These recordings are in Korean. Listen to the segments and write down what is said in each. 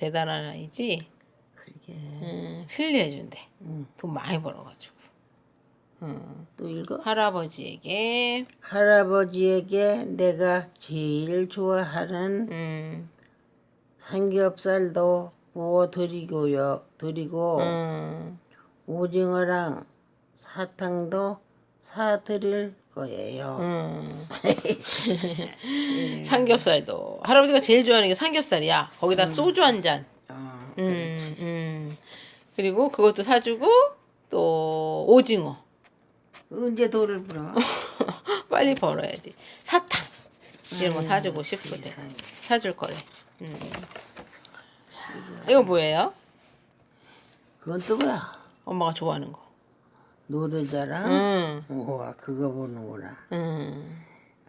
대단한 아이지. 그러게. 음, 슬리해준대. 응. 돈 많이 벌어가지고. 음, 또 읽어. 할아버지에게 할아버지에게 내가 제일 좋아하는 음, 삼겹살도 구워 드리고요. 드리고 음, 오징어랑 사탕도 사 드릴 거예요. 음. 삼겹살도 할아버지가 제일 좋아하는 게 삼겹살이야. 거기다 소주 한 잔. 어, 음, 음. 그리고 그것도 사주고 또 오징어 언제 돈을 벌어? 빨리 벌어야지. 사탕 이런 거 사주고 싶거든. 세상에. 사줄 거래. 음. 이거 뭐예요? 그건 또 뭐야? 엄마가 좋아하는 거. 노래자랑? 응, 우와 그거 보는구나. 응.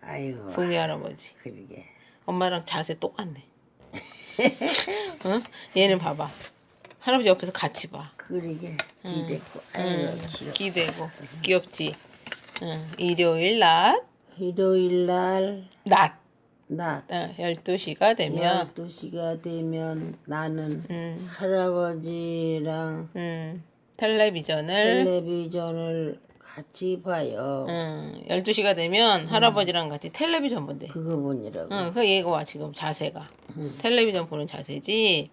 아이고 송이 할아버지. 그러게. 엄마랑 자세 똑같네. 응? 얘는 봐봐. 할아버지 옆에서 같이 봐. 그러게 기대고. 아이고 귀여워. 기대고 귀엽지. 응. 일요일 낮, 일요일 날 낮낮 어, 12시가 되면 12시가 되면 나는 음, 할아버지랑 음, 텔레비전을 텔레비전을 같이 봐요. 음, 12시가 되면 할아버지랑 같이 텔레비전 본대. 그거 보느라고. 응, 그 얘가 와 지금 자세가 텔레비전 보는 자세지.